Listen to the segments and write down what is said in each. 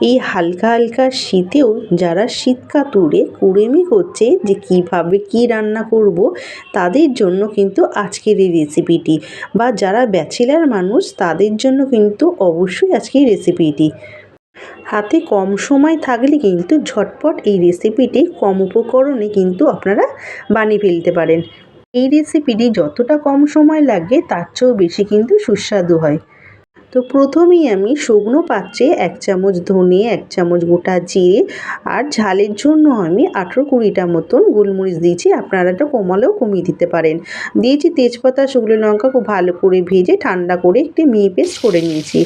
এই হালকা হালকা শীতেও যারা শীত কাতুরে কুড়েমি করছে যে কীভাবে কি রান্না করব, তাদের জন্য কিন্তু আজকের এই রেসিপিটি বা যারা ব্যাচেলার মানুষ, তাদের জন্য কিন্তু অবশ্যই আজকের রেসিপিটি হাতে কম সময় থাকলে কিন্তু ঝটপট এই রেসিপিটি কম উপকরণে কিন্তু আপনারা বানিয়ে ফেলতে পারেন। এই রেসিপিটি যতটা কম সময় লাগে, তার চেয়েও বেশি কিন্তু সুস্বাদু হয়। তো প্রথমেই আমি শুকনো পাত্রে এক চামচ ধনে, এক চামচ গোটা জিরে আর ঝালের জন্য আমি আঠেরো কুড়িটা মতন গোলমরিচ দিয়েছি। আপনারা এটা কমালেও কমিয়ে দিতে পারেন। দিয়েছি তেজপাতা, শুকনো লঙ্কা খুব ভালো করে ভেজে ঠান্ডা করে একটি মিহি পেস্ট করে নিয়েছি।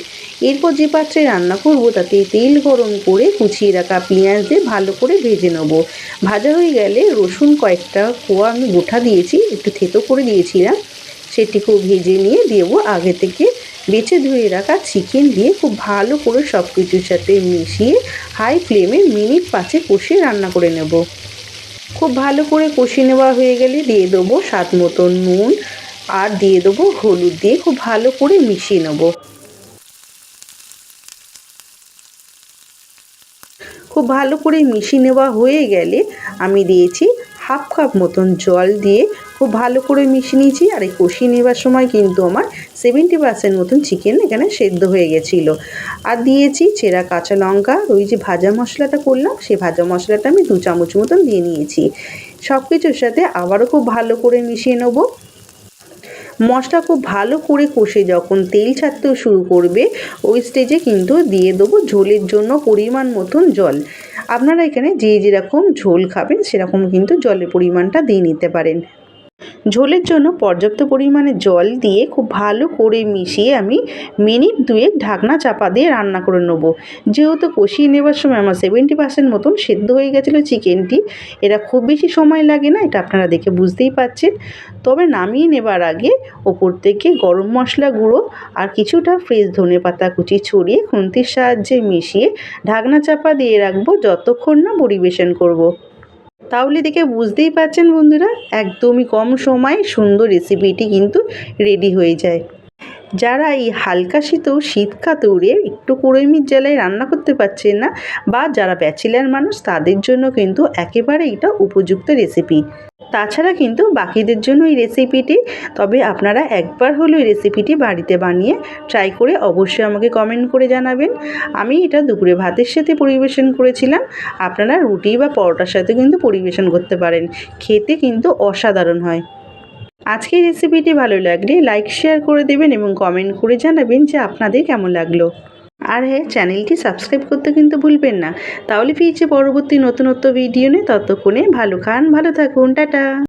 এরপর যে পাত্রে রান্না করব তাতে তেল গরম করে কুচিয়ে রাখা পেঁয়াজ দিয়ে ভালো করে ভেজে নেব। ভাজা হয়ে গেলে রসুন কয়েকটা কোয়া আমি গোটা দিয়েছি, একটু থেতো করে দিয়েছিলাম সেটিকেও ভেজে নিয়ে দেবো আগে থেকে বেছে ধুয়ে রাখা চিকেন দিয়ে খুব ভালো করে সব কিছুর সাথে মিশিয়ে হাই ফ্লেমে মিনিট পাঁচে কষিয়ে রান্না করে নেব। খুব ভালো করে কষিয়ে নেওয়া হয়ে গেলে দিয়ে দেবো স্বাদ মতো নুন আর দিয়ে দেবো হলুদ দিয়ে খুব ভালো করে মিশিয়ে নেব। খুব ভালো করে মিশিয়ে নেওয়া হয়ে গেলে আমি দিয়েছি হাফ কাপ মতন জল দিয়ে খুব ভালো করে মিশিয়ে নিয়েছি। আর এই কষিয়ে নেবার সময় কিন্তু আমার সেভেন্টি পার্সেন্ট মতন চিকেন এখানে সেদ্ধ হয়ে গেছিল। আর দিয়েছি চেরা কাঁচা লঙ্কা ওই যে ভাজা মশলাটা করলাম, সেই ভাজা মশলাটা আমি দু চামচ মতন দিয়ে নিয়েছি। সব কিছুর সাথে আবারও খুব ভালো করে মিশিয়ে নেব। মশলা খুব ভালো করে কষে যখন তেল ছাড়তেও শুরু করবে, ওই স্টেজে কিন্তু দিয়ে দেবো ঝোলের জন্য পরিমাণ মতন জল। আপনারা এখানে যে যেরকম ঝোল খাবেন সেরকম কিন্তু জলের পরিমাণটা দিয়ে নিতে পারেন। ঝোলের জন্য পর্যাপ্ত পরিমাণে জল দিয়ে খুব ভালো করে মিশিয়ে আমি মিনিট দুয়েক ঢাকনা চাপা দিয়ে রান্না করে নেব যেহেতু কষিয়ে নেবার সময় আমার সেভেন্টি পার্সেন্ট মতন সেদ্ধ হয়ে গেছিল চিকেনটি, এটা খুব বেশি সময় লাগে না, এটা আপনারা দেখে বুঝতেই পাচ্ছেন তবে নামিয়ে নেবার আগে ওপর থেকে গরম মশলা গুঁড়ো আর কিছুটা ফ্রেশ ধনে পাতা কুচি ছড়িয়ে খুন্তির সাহায্যে মিশিয়ে ঢাকনা চাপা দিয়ে রাখব, যতক্ষণ না পরিবেশন করব। তাহলে দেখে বুঝতেই পারছেন বন্ধুরা, একদমই কম সময়ে সুন্দর রেসিপিটি কিন্তু রেডি হয়ে যায়। যারা এই হালকা শীতেও শীত কাতুরে একটু কুড়েমির জ্বালায় রান্না করতে পারছেন না, বা যারা ব্যাচেলার মানুষ, তাদের জন্য কিন্তু একেবারে এটা উপযুক্ত রেসিপি তাছাড়া কিন্তু বাকিদের জন্য এই রেসিপিটি তবে আপনারা একবার হলেও এই রেসিপিটি বাড়িতে বানিয়ে ট্রাই করে অবশ্যই আমাকে কমেন্ট করে জানাবেন। আমি এটা দুপুরে ভাতের সাথে পরিবেশন করেছিলাম। আপনারা রুটি বা পরোটার সাথে কিন্তু পরিবেশন করতে পারেন। খেতে কিন্তু অসাধারণ হয়। আজকের রেসিপিটি ভালো লাগলে লাইক শেয়ার করে দেবেন এবং কমেন্ট করে জানাবেন যে আপনাদের কেমন লাগল। আর হ্যাঁ চ্যানেলটি সাবস্ক্রাইব করতে কিন্তু ভুলবেন না। তাহলে ফিরছে পরবর্তী নতুনত্ব ভিডিও নিয়ে, ততক্ষণে ভালো খান, ভালো থাকুন, টাটা।